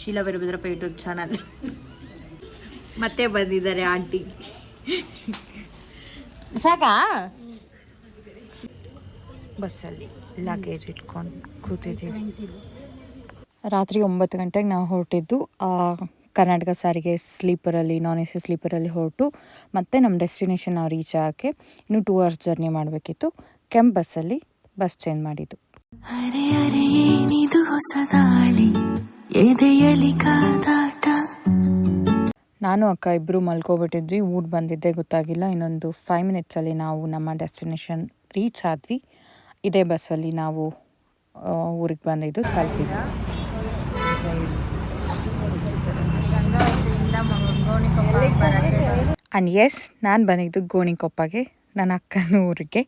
Sheila Veerabhadrappa YouTube channel. ಮತ್ತೆ ಬಂದಿದ್ದಾರೆ aunty. ಸಾಕಾ? ಬಸ್ಸಲ್ಲಿ ಲಗೇಜ್ ಇಟ್ಕೊಂಡು ಕೂತಿದ್ದೀವಿ. ರಾತ್ರಿ ಒಂಬತ್ತು ಗಂಟೆಗೆ ನಾವು ಹೊರಟಿದ್ದು ಆ, ಕರ್ನಾಟಕ ಸಾರಿಗೆ ಸ್ಲೀಪರಲ್ಲಿ ನಾನ್ ಎ ಸಿ ಸ್ಲೀಪರಲ್ಲಿ ಹೊರಟು ಮತ್ತೆ ನಮ್ಮ ಡೆಸ್ಟಿನೇಷನ್ ನಾವು ರೀಚ್ ಆಗೋಕ್ಕೆ ಇನ್ನು ಟೂ ಅವರ್ಸ್ ಜರ್ನಿ ಮಾಡಬೇಕಿತ್ತು. ಕೆಂಪ್ ಬಸ್ಸಲ್ಲಿ ಬಸ್ ಚೇಂಜ್ ಮಾಡಿದ್ದು. ಎದೆಯಲಿ ಕಾದಾಟ. ನಾನು ಅಕ್ಕ ಇಬ್ಬರು ಮಲ್ಕೊಬಿಟ್ಟಿದ್ವಿ ಊರು ಬಂದಿದ್ದೆ ಗೊತ್ತಾಗಿಲ್ಲ. ಇನ್ನೊಂದು ಫೈವ್ ಮಿನಿಟ್ಸಲ್ಲಿ ನಾವು ನಮ್ಮ ಡೆಸ್ಟಿನೇಷನ್ ರೀಚ್ ಆದ್ವಿ. ಇದೇ ಬಸ್ಸಲ್ಲಿ ನಾವು ಊರಿಗೆ ಬಂದಿದ್ದು ತಲುಪಿದ್ವಿ. ಆ್ಯಂಡ್ ಎಸ್ ನಾನು ಬಂದಿದ್ದು ಗೋಣಿಕೊಪ್ಪಗೆ ನನ್ನ ಅಕ್ಕನ ಊರಿಗೆ.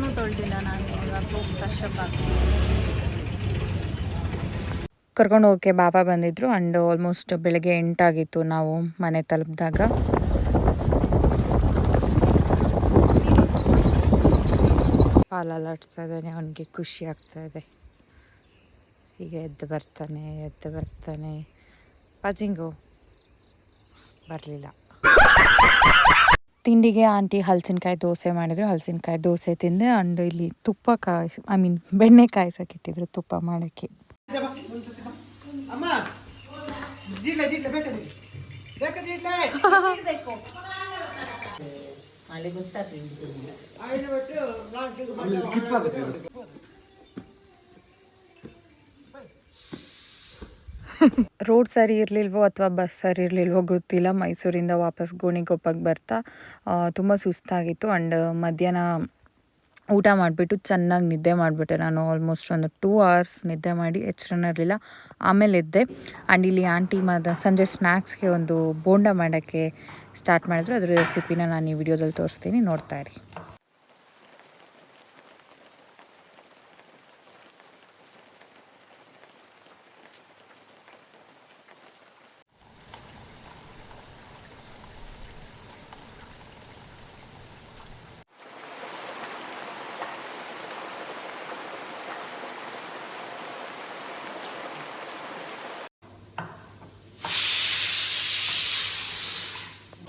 ಬೆಳಗ್ಗೆ ತೊಳ್ದಿಲ್ಲ ನಾನು ಇವಾಗ ಹೋಗಿ ಫ್ರೆಶ್ ಅಪ್ ಆಗ್ತೀನಿ. ಕರ್ಕೊಂಡು ಹೋಗೋಕ್ಕೆ ಬಾಬಾ ಬಂದಿದ್ರು. ಅಂಡ್ ಆಲ್ಮೋಸ್ಟ್ ಬೆಳಗ್ಗೆ ಎಂಟಾಗಿತ್ತು ನಾವು ಮನೆ ತಲುಪಿದಾಗ. ಪಾಲಲ್ಲಿ ಆಡ್ತಾ ಇದ್ದಾನೆ ಅವನಿಗೆ ಖುಷಿ ಆಗ್ತಾ ಇದೆ. ಈಗ ಎದ್ದು ಬರ್ತಾನೆ ಎದ್ದು ಬರ್ತಾನೆ. ಪಜಿಂಗು ಬರಲಿಲ್ಲ. ತಿಂಡಿಗೆ ಆಂಟಿ ಹಲಸಿನಕಾಯಿ ದೋಸೆ ಮಾಡಿದ್ರು ಹಲಸಿನಕಾಯಿ ದೋಸೆ ತಿಂದೆ ಆ್ಯಂಡ್ ಇಲ್ಲಿ ತುಪ್ಪ ಕಾಯಿಸ್ ಐ ಮೀನ್ ಬೆಣ್ಣೆ ಕಾಯಿಸೋಕೆ ಇಟ್ಟಿದ್ರು ತುಪ್ಪ ಮಾಡೋಕ್ಕೆ ರೋಡ್ ಸರಿ ಇರಲಿಲ್ವೋ ಅಥವಾ ಬಸ್ ಸರಿ ಇರಲಿಲ್ವೋ ಗೊತ್ತಿಲ್ಲ. ಮೈಸೂರಿಂದ ವಾಪಸ್ ಗೋಣಿಗೊಪ್ಪಗೆ ಬರ್ತಾ ತುಂಬ ಸುಸ್ತಾಗಿತ್ತು. ಆ್ಯಂಡ್ ಮಧ್ಯಾಹ್ನ ಊಟ ಮಾಡಿಬಿಟ್ಟು ಚೆನ್ನಾಗಿ ನಿದ್ದೆ ಮಾಡಿಬಿಟ್ಟೆ ನಾನು. ಆಲ್ಮೋಸ್ಟ್ ಒಂದು ಟೂ ಅವರ್ಸ್ ನಿದ್ದೆ ಮಾಡಿ ಇರಲಿಲ್ಲ. ಆಮೇಲೆ ಎದ್ದೆ. ಆ್ಯಂಡ್ ಇಲ್ಲಿ ಆಂಟಿ ಮದ, ಸಂಜೆ ಸ್ನ್ಯಾಕ್ಸ್ಗೆ ಒಂದು ಬೋಂಡ ಮಾಡೋಕ್ಕೆ ಸ್ಟಾರ್ಟ್ ಮಾಡಿದ್ರು. ಅದ್ರ ರೆಸಿಪಿನ ನಾನು ಈ ವಿಡಿಯೋದಲ್ಲಿ ತೋರಿಸ್ತೀನಿ. ನೋಡ್ತಾ ಇರಿ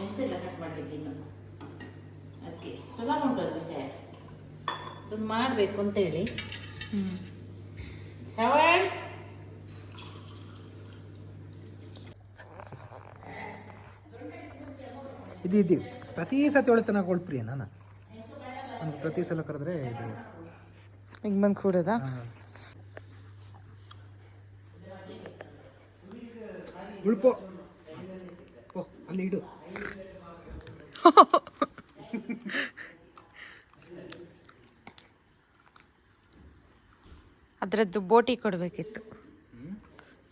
ಎಂತೆಲ್ಲ ಕಟ್ ಮಾಡಲಿಕ್ಕೆ ಇನ್ನು ಅದಕ್ಕೆ ಸುಲಭ ಉಂಟು ಅದು ವಿಷಯ ಅದನ್ನು ಮಾಡಬೇಕು ಅಂತೇಳಿ. ಶ್ರವಣ್! ಇದು ಇದು. ಪ್ರತಿ ಸತಿ ಒಳತನ ಕೊಳ್ಪ್ರಿಯ ನಾನು ನನಗೆ ಪ್ರತಿ ಸಲ ಕರೆದ್ರೆ ಇದು. ಹಿಂಗೆ ಬಂದು ಕೂಡದ? ಉಳ್ಪೋ ಓ ಅಲ್ಲಿ ಇಡು. ಅದರದ್ದು ಬೋಟಿ ಕೊಡಬೇಕಿತ್ತು.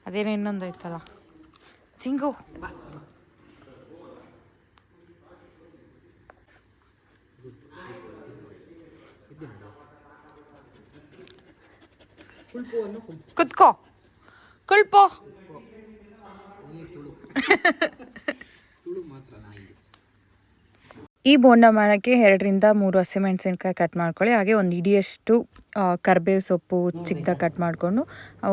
ಅದೇನೋ ಇನ್ನೊಂದು ಐತಲ್ಲ ಚಿಂಗು. ಕುತ್ಕೋ. ಕುಳ್ಪೋ. ಈ ಬೋಂಡ ಮಾಡೋಕ್ಕೆ ಎರಡರಿಂದ ಮೂರು ಹಸಿಮೆಣಸಿನ್ಕಾಯಿ ಕಟ್ ಮಾಡ್ಕೊಳ್ಳಿ. ಹಾಗೆ ಒಂದು ಇಡಿಯಷ್ಟು ಕರ್ಬೇವು ಸೊಪ್ಪು ಚಿಕ್ಕದಾಗಿ ಕಟ್ ಮಾಡಿಕೊಂಡು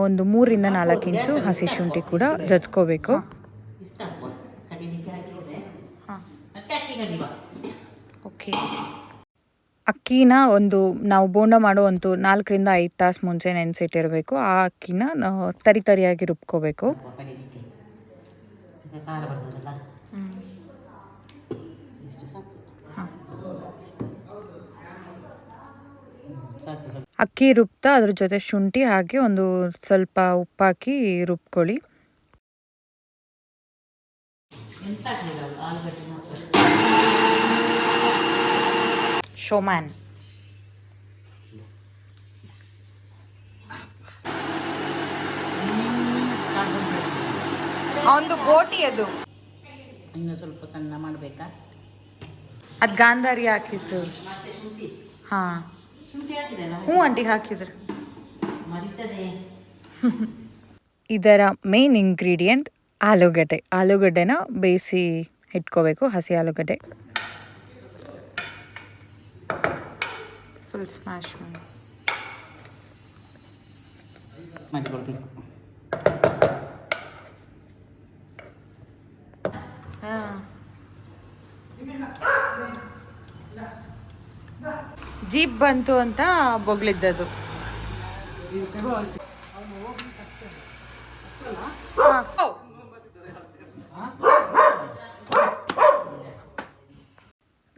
ಒಂದು ಮೂರಿಂದ ನಾಲ್ಕು ಇಂಚು ಹಸಿ ಶುಂಠಿ ಕೂಡ ಜಜ್ಕೋಬೇಕು. ಓಕೆ. ಅಕ್ಕಿನ ಒಂದು ನಾವು ಬೋಂಡ ಮಾಡೋ ಒಂದು ನಾಲ್ಕರಿಂದ ಐದು ತಾಸು ಮುಂಚೆ ನೆನೆಸಿಟ್ಟಿರಬೇಕು. ಆ ಅಕ್ಕಿನ ತರಿ ತರಿಯಾಗಿ ರುಬ್ಕೋಬೇಕು ಹಾಕುವ ಕಡಿಲಿಕ್ಕೆ ಈಗ ಖಾರ ಬರ್ತದಲ್ಲ ಇಷ್ಟು ಸಾಕು ಹಾಂ. ಹ್ಮ್, ಸಾಕು ಅಕ್ಕಿ ರುಬ್ತಾ ಅದ್ರ ಜೊತೆ ಶುಂಠಿ ಹಾಕಿ ಒಂದು ಸ್ವಲ್ಪ ಉಪ್ಪಾಕಿ ರುಬ್ಕೊಳ್ಳಿ. ಶೋಮ್ಯಾನ್ ಒಂದು ಬೋಟಿ ಅದು. ಇನ್ನು ಸ್ವಲ್ಪ ಸಣ್ಣ ಮಾಡಬೇಕಾ? ಅದು ಗಾಂಧಾರಿ ಹಾಕಿತ್ತು ಹಾಂ. ಹ್ಞೂ ಆಂಟಿ ಹಾಕಿದ್ರು. ಇದರ ಮೇನ್ ಇಂಗ್ರೀಡಿಯೆಂಟ್ ಆಲೂಗಡ್ಡೆ. ಆಲೂಗಡ್ಡೆನ ಬೇಯಿಸಿ ಇಟ್ಕೋಬೇಕು ಹಸಿ ಆಲೂಗಡ್ಡೆ. ಫುಲ್ ಸ್ಮ್ಯಾಶ್ ಮಾಡಿ. ಮಾಡಿಕೊಳ್ಬೇಕು ಜೀಪ್ ಬಂತು ಅಂತ ಬೊಗಳಿದ್ದದು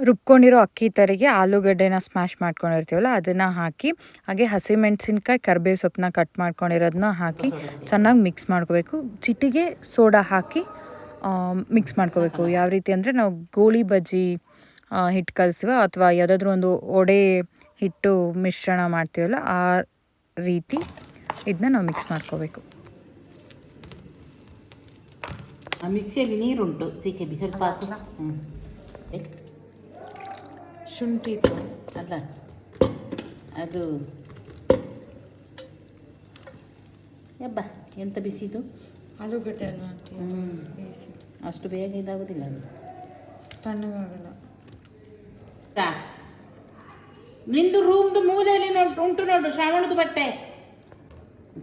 ರುಬ್ಕೊಂಡಿರೋ ಅಕ್ಕಿ ತರಿಗೆ ಆಲೂಗಡ್ಡೆನ ಸ್ಮ್ಯಾಶ್ ಮಾಡ್ಕೊಂಡಿರ್ತೀವಲ್ಲ, ಅದನ್ನು ಹಾಕಿ, ಹಾಗೆ ಹಸಿಮೆಣಸಿನ್ಕಾಯಿ ಕರ್ಬೇವು ಸೊಪ್ಪನ್ನ ಕಟ್ ಮಾಡ್ಕೊಂಡಿರೋದನ್ನ ಹಾಕಿ ಚೆನ್ನಾಗಿ ಮಿಕ್ಸ್ ಮಾಡ್ಕೋಬೇಕು. ಚಿಟಿಗೆ ಸೋಡಾ ಹಾಕಿ ಮಿಕ್ಸ್ ಮಾಡ್ಕೋಬೇಕು. ಯಾವ ರೀತಿ ಅಂದರೆ ನಾವು ಗೋಳಿ ಬಜ್ಜಿ ಹಿಟ್ಟು ಕಲಿಸ್ತೀವ ಅಥವಾ ಯಾವುದಾದ್ರೂ ಒಂದು ಒಡೆ ಹಿಟ್ಟು ಮಿಶ್ರಣ ಮಾಡ್ತೀವಲ್ಲ ಆ ರೀತಿ ಇದನ್ನ ನಾವು ಮಿಕ್ಸ್ ಮಾಡ್ಕೋಬೇಕು. ಆ ಮಿಕ್ಸಿಯಲ್ಲಿ ನೀರುಂಟು ಸೀಕೆ ಬಿ ಸ್ವಲ್ಪ ಹಾಕಲ್ಲ? ಹ್ಞೂ ಶುಂಠಿ ಅಲ್ಲ ಅದು ಯಬ್ಬ ಎಂತ ಬಿಸಿದು? ಆಲೂಗಡ್ಡೆ ಅಲ್ವಾ ಹ್ಞೂ ಅಷ್ಟು ಬೇಗ ಇದಾಗೋದಿಲ್ಲ ಅದು. ತಣ್ಣಗಾಗಲ್ಲ. ನಿಂದು ರೂಮ್ದು ಮೂಲೆಯಲ್ಲಿ ನೋಡು ಉಂಟು ನೋಡು ಶ್ರಾವಣದ ಬಟ್ಟೆ.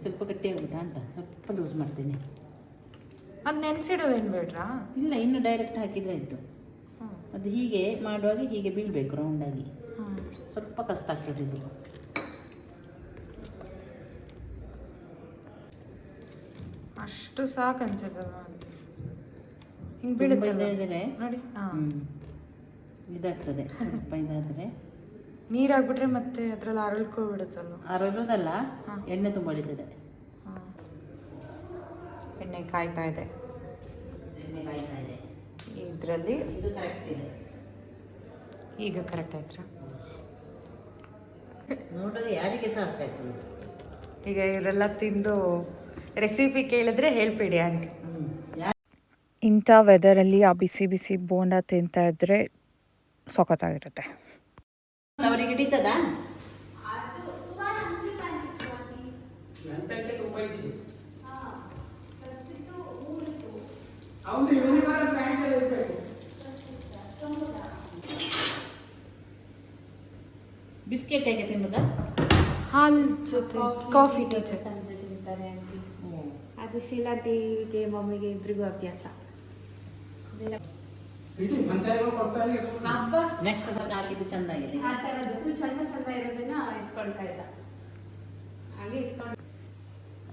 ಸ್ವಲ್ಪ ಗಟ್ಟಿ ಆಗುತ್ತಾ ಅಂತ ಸ್ವಲ್ಪ ಲೂಸ್ ಮಾಡ್ತೀನಿ. ಅದು ನೆನ್ಸಿಡೋದೇನು ಬೇಡ್ರಾ? ಇಲ್ಲ ಇನ್ನು ಡೈರೆಕ್ಟ್ ಹಾಕಿದ್ರೆ ಆಯಿತು. ಅದು ಹೀಗೆ ಮಾಡುವಾಗ ಹೀಗೆ ಬೀಳಬೇಕು ರೌಂಡಾಗಿ ಸ್ವಲ್ಪ ಕಷ್ಟ ಆಗ್ತದೆ ಇದು. ಅಷ್ಟು ಸಾಕು ಅನ್ಸುತ್ತೆ ಹಿಂಗೆ ಬೀಳುತ್ತೆ ನೋಡಿ ಹಾಂ. ಇದಾಗ್ತದೆ ಸ್ವಲ್ಪ ಇದಾದರೆ. ನೀರಾಗ್ಬಿಟ್ರೆ ಮತ್ತೆ ಅದ್ರಲ್ಲಿ ಅರಳ್ಕೊಬಿಡುತ್ತಲ್ವ ಅರಳೋದಲ್ಲ. ಎಣ್ಣೆ ತುಂಬ ಹೊಳಿತದೆ ಎಣ್ಣೆ ಕಾಯ್ತಾ ಇದೆ. ಎಣ್ಣೆ ಕಾಯ್ತಾ ಇದೆ. ಇದರಲ್ಲಿ? ಈಗ ಕರೆಕ್ಟ್ ಆಯ್ತಾ? ನೋಡೋದು ಯಾರಿಗೆ ಸಾಹಸ ಈಗ ಇವರೆಲ್ಲ ತಿಂದು ರೆಸಿಪಿ ಕೇಳಿದ್ರೆ ಹೇಳ್ಬಿಡಿ ಆಂಟಿ. ಇಂಥ ವೆದರಲ್ಲಿ ಆ ಬಿಸಿ ಬಿಸಿ ಬೋಂಡ ತಿಂತಾ ಇದ್ರೆ ಸಖತ್ತಾಗಿರುತ್ತೆ ಅವರಿಗೆ ಹಿಡಿತದ? ಬಿಸ್ಕೆಟ್ ಹೇಗೆ ತಿನ್ನುದ? ಹಾಲ್ ಜೊತೆ ಕಾಫಿ ಟೀ ಜೊತೆ. ಸಂಜೆ ತಿಂತಾರೆ ಆಂಟಿ. ಅದು ಶೀಲಾ ಟೀಗೆ ಮಮ್ಮಿಗೆ ಇಬ್ರಿಗೂ ಅಭ್ಯಾಸ. ನೆಕ್ಸ್ಟ್ ಹಾಕಿದ್ದು ಫುಲ್ ಚಂದ ಚಂದ ಇರೋದನ್ನ ಇಸ್ಕೊಳ್ತಾ ಇದ್ದ. ಹಾಗೆ ಇಸ್ಕೊಂಡು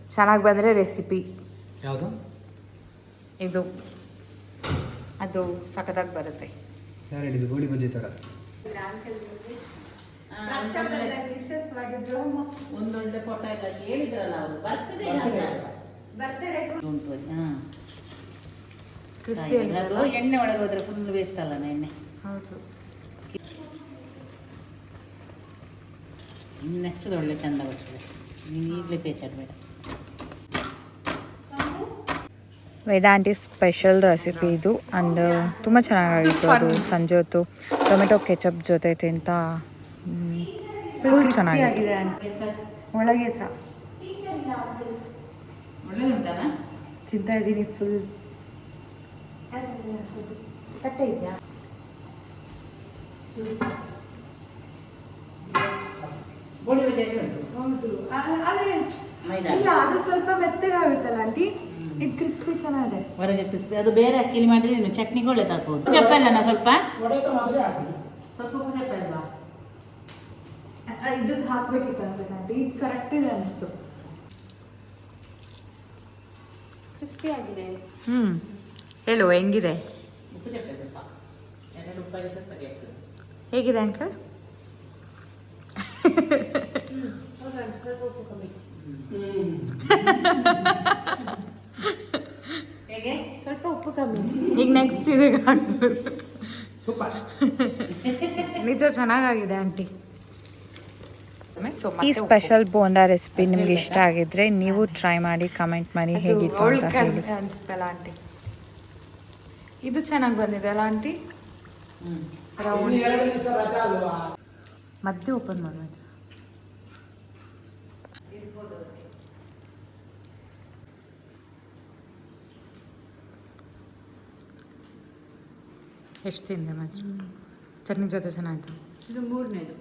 ಚೆನ್ನಾಗಿ ಬಂದ್ರೆ ರೆಸಿಪಿ ಯಾವುದು? ಇದು. ಅದು ಸಖತ್ತಾಗಿ ಬರುತ್ತೆ. ಯಾರು ಹೇಳಿದ್ದು? ಗೋಳಿ ಬಜ್ಜಿ ಥರ ವಿಶಸ್ ಮಾಡಿದ್ರು ಒಂದೊಳ್ಳೆ ಫೋಟೋ ಎಲ್ಲ ಹೇಳಿದ್ರಲ್ಲ ಅವರು. ಬರ್ತದೆ ಬರ್ತಡೇ ಉಂಟು ಅಲ್ಲಿ, ಹಾ. ಕ್ರಿಸ್ಪಿ ಅದು ಎಣ್ಣೆ ಒಳಗೆ ಹೋದ್ರೆ ಫುಲ್ ವೇಸ್ಟ್ ಅಲ್ಲ ಎಣ್ಣೆ. ಹೌದು. ನೆಕ್ಸ್ಟ್ ಒಳ್ಳೆ ಚಂದ ಬರ್ತದೆ. ನೀನು ಈಗಲೇ ಬೇಚಾಡಬೇಡ ವೇದಾಂಟಿ ಸ್ಪೆಷಲ್ ರೆಸಿಪಿ ಇದು. ಅಂಡ್ ತುಂಬ ಚೆನ್ನಾಗಾಗಿತ್ತು ಅದು. ಸಂಜೆ ಹೊತ್ತು ಟೊಮೆಟೊ ಕೆಚಪ್ ಜೊತೆ ತಿಂತ. ಫುಲ್ ಚೆನ್ನಾಗಿದೆ ಒಳಗೆ ಸಹ ತಿಂತಾ ಇದ್ದೀನಿ ಫುಲ್ ಕಟ್ಟೆ ಇದೆಯಾ? ಗೋಳಿ ಉಂಟು. ಹೌದು. ಮೈದಾ ಇಲ್ಲ ಅದು ಸ್ವಲ್ಪ ಮೆತ್ತಗಾಗುತ್ತಲ್ಲ ಆಂಟಿ? ಇದು ಕ್ರಿಸ್ಪಿ ಚೆನ್ನಾಗಿದೆ. ಹೊರಗೆ ಕ್ರಿಸ್ಪಿ ಅದು ಬೇರೆ ಅಕ್ಕಿಲಿ ಮಾಡಿದ್ರೆ ನೀನು ಚಟ್ನಿಗೆ ಒಳ್ಳೆ ಹಾಕೋದು ಚಪ್ಪಲ್ಲನ ಸ್ವಲ್ಪ? ಸ್ವಲ್ಪ ಉಪ್ಪು ಚಪ್ಪ ಅಲ್ವಾ ಇದಕ್ಕೆ ಹಾಕ್ಬೇಕಿತ್ತು ಅನ್ಸುತ್ತೆ ಆಂಟಿ. ಇದು ಕರೆಕ್ಟ್ ಇದೆ ಅನಿಸ್ತು. ಕ್ರಿಸ್ಪಿ ಆಗಿದೆ. ಹ್ಞೂ ಹೇಳು ಹೆಂಗಿದೆ? ಉಪ್ಪು ಚಪ್ಪ ಸ್ವಲ್ಪ. ಎರಡು ಸರಿ ಆಗ್ತದೆ ಹೇಗಿದೆ ಅಂಕಲ್? ಸ್ವಲ್ಪ ಉಪ್ಪು ಕಮ್ಮಿ ಈಗ ನೆಕ್ಸ್ಟ್ ಇದಕ್ಕೆ ಹಾಕ್ಬೇಕು ಸೂಪರ್. ನಿಜ ಚೆನ್ನಾಗಾಗಿದೆ ಆಂಟಿ. ಈ ಸ್ಪೆಷಲ್ ಬೋಂಡಾ ರೆಸಿಪಿ ನಿಮ್ಗೆ ಇಷ್ಟ ಆಗಿದ್ರೆ ನೀವು ಟ್ರೈ ಮಾಡಿ ಕಮೆಂಟ್ ಮಾಡಿ ಹೇಗಿತ್ತು ಅಂತ ಹೇಳಿ. ಅನಿಸ್ತಲ್ಲ ಆಂಟಿ. ಇದು ಚೆನ್ನಾಗಿ ಬಂದಿದೆ ಅಲ್ಲ ಆಂಟಿ? ಮತ್ತೆ ಓಪನ್ ಮಾಡೋದು ಎಷ್ಟು ತಿಂದೆ ಮಾತ್ರ ಚಟ್ನಿ ಜೊತೆ ಚೆನ್ನಾಗಿತ್ತು ಇದು ಮೂರನೇದು.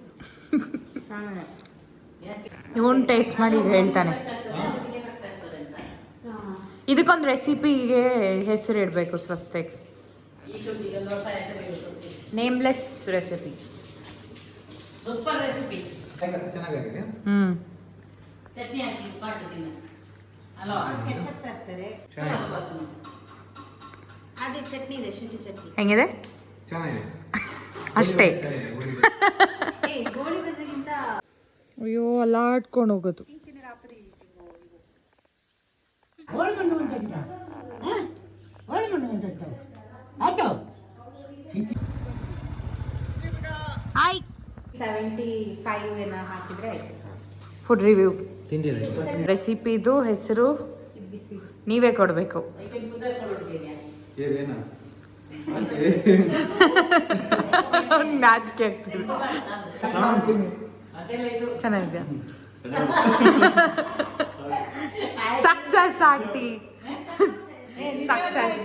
ಇವನ್ ಟೇಸ್ಟ್ ಮಾಡಿ ಹೇಳ್ತಾನೆ. ಇದಕ್ಕೊಂದು ರೆಸಿಪಿಗೆ ಹೆಸರು ಇಡಬೇಕು ಸ್ವಸ್ತಿಗೆ. ನೇಮ್ಲೆಸ್ ರೆಸಿಪಿ ಸೂಪರ್ ರೆಸಿಪಿ ಚೆನ್ನಾಗಿದೆ. ಹ್ಞೂ ಹೆಂಗಿದೆ? ಚೆನ್ನಾಗಿದೆ. ಅಷ್ಟೇ. ಏ ಗೋಳಿ ಬಜ್ಜಿಗಿಂತ ಅಯ್ಯೋ ಅಲ್ಲಾಡ್ಕೊಂಡು ಹೋಗೋದು. ಫುಡ್ ರಿವ್ಯೂ ರೆಸಿಪಿದು ಹೆಸರು ನೀವೇ ಕೊಡಬೇಕು. ಏನೇನ? ನಾಚಿಕೆ ಆಗ್ತದೆ ಚೆನ್ನಾಗಿದೆಯಾ ಸಕ್ಸಸ್ ಆಂಟಿ ಸಕ್ಸಸ್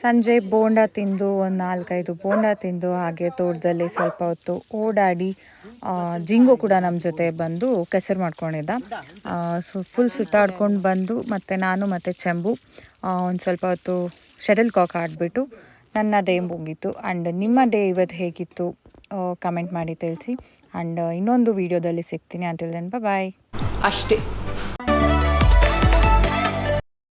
ಸಂಜೆ ಬೋಂಡ ತಿಂದು ಒಂದು ನಾಲ್ಕೈದು ಬೋಂಡ ತಿಂದು ಹಾಗೆ ತೋಟದಲ್ಲಿ ಸ್ವಲ್ಪ ಹೊತ್ತು ಓಡಾಡಿ ಜಿಂಗು ಕೂಡ ನಮ್ಮ ಜೊತೆ ಬಂದು ಕೆಸರು ಮಾಡ್ಕೊಂಡಿದ್ದ. ಸೊ ಫುಲ್ ಸುತ್ತಾಡ್ಕೊಂಡು ಬಂದು ಮತ್ತು ನಾನು ಮತ್ತು ಚೆಂಬು ಒಂದು ಸ್ವಲ್ಪ ಹೊತ್ತು ಶಟಲ್ ಕಾಕ್ ಆಡಿಬಿಟ್ಟು ನನ್ನ ಡೇ ಮುಗೀತು. ಆ್ಯಂಡ್ ನಿಮ್ಮ ಡೇ ಇವತ್ತು ಹೇಗಿತ್ತು? ಕಮೆಂಟ್ ಮಾಡಿ ತಿಳಿಸಿ. ಆ್ಯಂಡ್ ಇನ್ನೊಂದು ವೀಡಿಯೋದಲ್ಲಿ ಸಿಗ್ತೀನಿ. ಅಂಟಿಲ್ ದೆನ್ ಬಾಯ್ ಅಷ್ಟೇ.